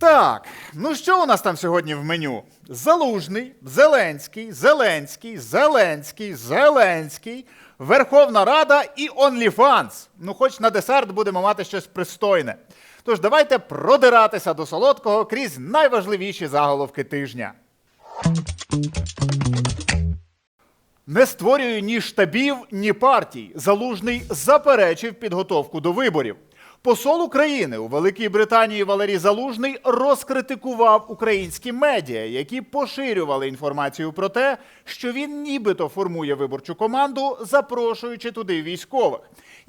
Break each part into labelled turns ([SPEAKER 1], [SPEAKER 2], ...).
[SPEAKER 1] Так, ну що у нас там сьогодні в меню? Залужний, Зеленський, Зеленський, Зеленський, Зеленський, Верховна Рада і OnlyFans. Ну, хоч на десерт будемо мати щось пристойне. Тож давайте продиратися до солодкого крізь найважливіші заголовки тижня. Не створює ні штабів, ні партій. Залужний заперечив підготовку до виборів. Посол України у Великій Британії Валерій Залужний розкритикував українські медіа, які поширювали інформацію про те, що він нібито формує виборчу команду, запрошуючи туди військових.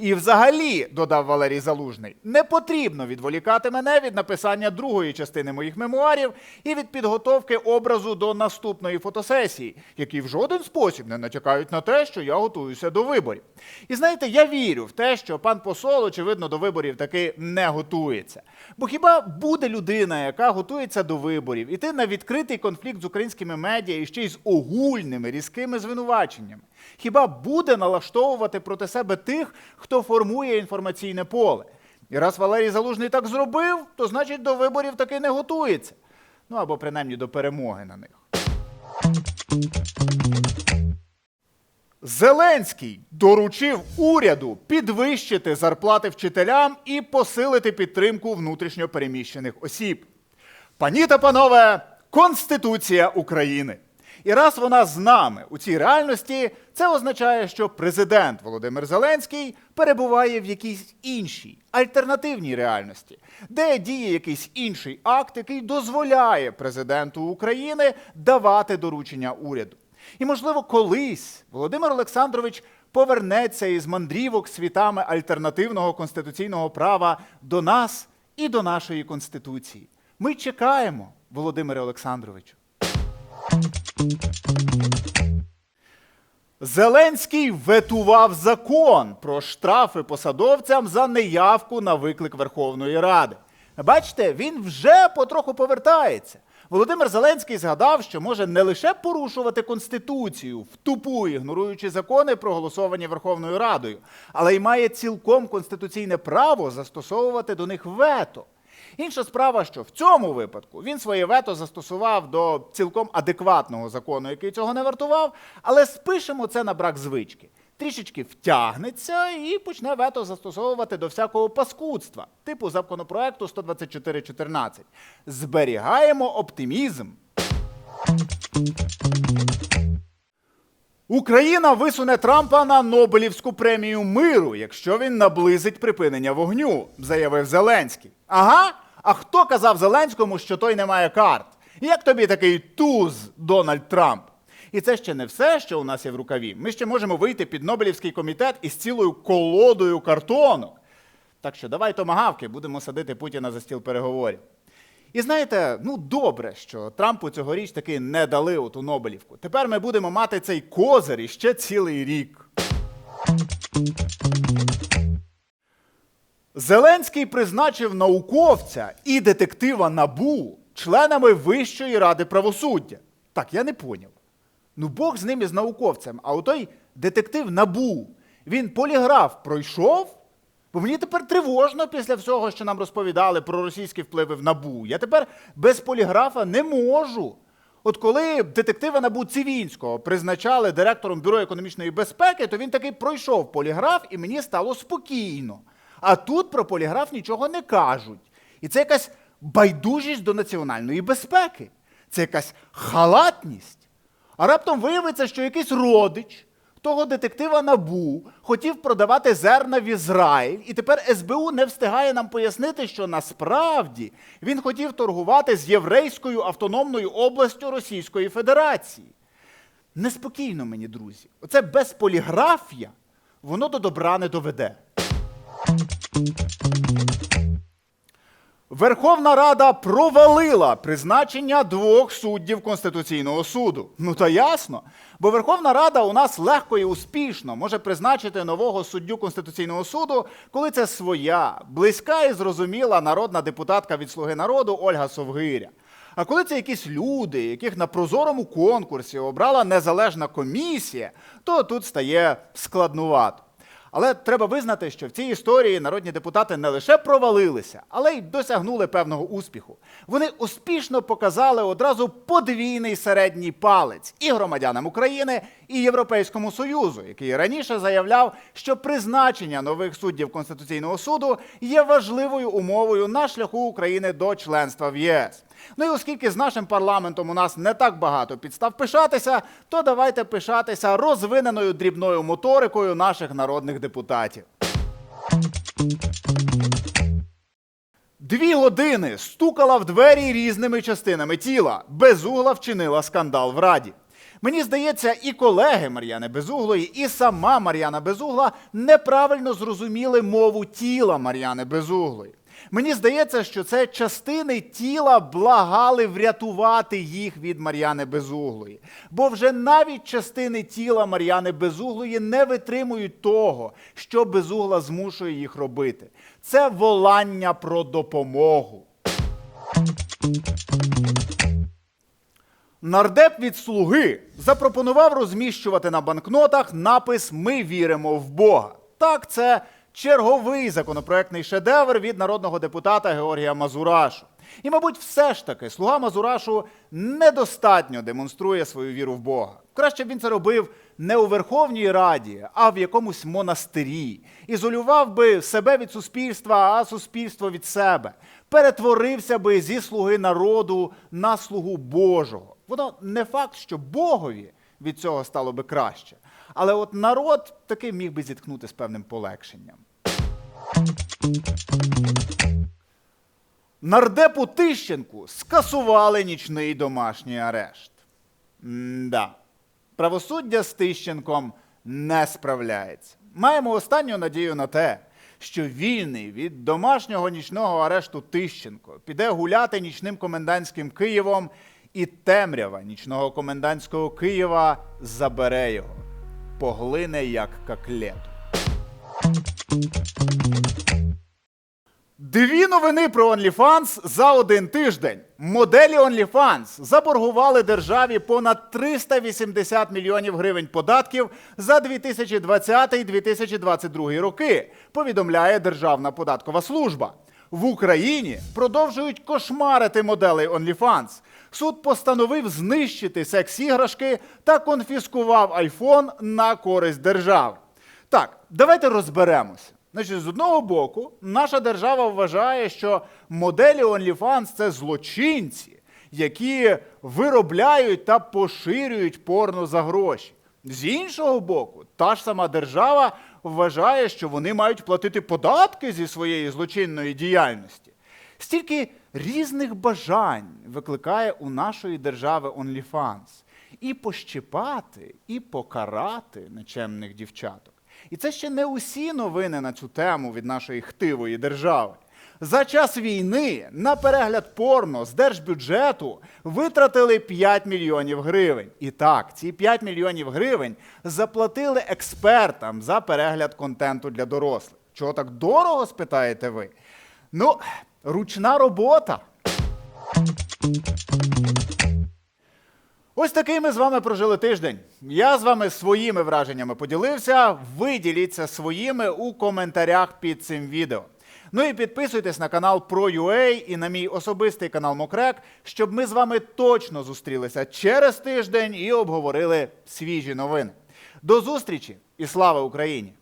[SPEAKER 1] І взагалі, додав Валерій Залужний, не потрібно відволікати мене від написання другої частини моїх мемуарів і від підготовки образу до наступної фотосесії, які в жоден спосіб не натякають на те, що я готуюся до виборів. І знаєте, я вірю в те, що пан посол, очевидно, до виборів таки не готується. Бо хіба буде людина, яка готується до виборів, іти на відкритий конфлікт з українськими медіа і ще й з огульними різкими звинуваченнями? Хіба буде налаштовувати проти себе тих, хто формує інформаційне поле? І раз Валерій Залужний так зробив, то значить до виборів таки не готується. Ну або принаймні до перемоги на них. Зеленський доручив уряду підвищити зарплати вчителям і посилити підтримку внутрішньо переміщених осіб. Пані та панове, Конституція України. І раз вона з нами у цій реальності, це означає, що президент Володимир Зеленський перебуває в якійсь іншій альтернативній реальності, де діє якийсь інший акт, який дозволяє президенту України давати доручення уряду. І, можливо, колись Володимир Олександрович повернеться із мандрівок світами альтернативного конституційного права до нас і до нашої конституції. Ми чекаємо, Володимире Олександровичу. Зеленський ветував закон про штрафи посадовцям за неявку на виклик Верховної Ради. Бачите, він вже потроху повертається. Володимир Зеленський згадав, що може не лише порушувати Конституцію, в тупу ігноруючи закони, проголосовані Верховною Радою, але й має цілком конституційне право застосовувати до них вето. Інша справа, що в цьому випадку він своє вето застосував до цілком адекватного закону, який цього не вартував, але спишемо це на брак звички. Трішечки втягнеться і почне вето застосовувати до всякого паскудства, типу законопроекту 124.14. Зберігаємо оптимізм. Україна висуне Трампа на Нобелівську премію миру, якщо він наблизить припинення вогню, заявив Зеленський. Ага. А хто казав Зеленському, що той не має карт? Як тобі такий туз, Дональд Трамп? І це ще не все, що у нас є в рукаві. Ми ще можемо вийти під Нобелівський комітет із цілою колодою картонок. Так що давай томагавки, будемо садити Путіна за стіл переговорів. І знаєте, ну добре, що Трампу цьогоріч таки не дали оту Нобелівку. Тепер ми будемо мати цей козир іще цілий рік. Зеленський призначив науковця і детектива НАБУ членами Вищої ради правосуддя. Так, я не поняв. Ну, Бог з ним і з науковцем, а отой детектив НАБУ, він поліграф пройшов? Бо мені тепер тривожно після всього, що нам розповідали про російські впливи в НАБУ. Я тепер без поліграфа не можу. От коли детектива НАБУ Цивінського призначали директором Бюро економічної безпеки, то він таки пройшов поліграф і мені стало спокійно. А тут про поліграф нічого не кажуть. І це якась байдужість до національної безпеки. Це якась халатність. А раптом виявиться, що якийсь родич того детектива Набу хотів продавати зерна в Ізраїль, і тепер СБУ не встигає нам пояснити, що насправді він хотів торгувати з Єврейською автономною областю Російської Федерації. Неспокійно мені, друзі. Оце безполіграфія, воно до добра не доведе. Верховна Рада провалила призначення двох суддів Конституційного суду. Ну та ясно. Бо Верховна Рада у нас легко і успішно може призначити нового суддю Конституційного суду, коли це своя, близька і зрозуміла народна депутатка від Слуги народу Ольга Совгиря. А коли це якісь люди, яких на прозорому конкурсі обрала незалежна комісія, то тут стає складнувато. Але треба визнати, що в цій історії народні депутати не лише провалилися, але й досягнули певного успіху. Вони успішно показали одразу подвійний середній палець і громадянам України, і Європейському Союзу, який раніше заявляв, що призначення нових суддів Конституційного суду є важливою умовою на шляху України до членства в ЄС. Ну і оскільки з нашим парламентом у нас не так багато підстав пишатися, то давайте пишатися розвиненою дрібною моторикою наших народних депутатів. Дві години стукала в двері різними частинами тіла. Безугла вчинила скандал в Раді. Мені здається, і колеги Мар'яни Безуглої, і сама Мар'яна Безугла неправильно зрозуміли мову тіла Мар'яни Безуглої. Мені здається, що це частини тіла благали врятувати їх від Мар'яни Безуглої. Бо вже навіть частини тіла Мар'яни Безуглої не витримують того, що Безугла змушує їх робити. Це волання про допомогу. Нардеп від слуги запропонував розміщувати на банкнотах напис Ми віримо в Бога. Так, це черговий законопроектний шедевр від народного депутата Георгія Мазурашу. І, мабуть, все ж таки слуга Мазурашу недостатньо демонструє свою віру в Бога. Краще б він це робив не у Верховній Раді, а в якомусь монастирі. Ізолював би себе від суспільства, а суспільство від себе. Перетворився би зі слуги народу на слугу Божого. Воно не факт, що Богові від цього стало би краще. Але от народ таки міг би зіткнути з певним полегшенням. Нардепу Тищенку скасували нічний домашній арешт. Да. Правосуддя з Тищенком не справляється. Маємо останню надію на те, що вільний від домашнього нічного арешту Тищенко піде гуляти нічним комендантським Києвом, і темрява нічного комендантського Києва забере його, поглине як каклету. Дві новини про OnlyFans за один тиждень. Моделі OnlyFans заборгували державі понад 380 мільйонів гривень податків за 2020-2022 роки, повідомляє Державна податкова служба. В Україні продовжують кошмарити моделей OnlyFans. Суд постановив знищити секс-іграшки та конфіскував айфон на користь держави. Так, давайте розберемося. Значить, з одного боку, наша держава вважає, що моделі OnlyFans – це злочинці, які виробляють та поширюють порно за гроші. З іншого боку, та ж сама держава вважає, що вони мають платити податки зі своєї злочинної діяльності. Стільки різних бажань викликає у нашої держави OnlyFans. І пощипати, і покарати нечемних дівчаток. І це ще не усі новини на цю тему від нашої хтивої держави. За час війни на перегляд порно з держбюджету витратили 5 мільйонів гривень. І так, ці 5 мільйонів гривень заплатили експертам за перегляд контенту для дорослих. Чого так дорого, спитаєте ви? Ну, ручна робота. Ось такий ми з вами прожили тиждень. Я з вами своїми враженнями поділився. Ви діліться своїми у коментарях під цим відео. Ну і підписуйтесь на канал ProUA і на мій особистий канал Мокрек, щоб ми з вами точно зустрілися через тиждень і обговорили свіжі новини. До зустрічі і слава Україні!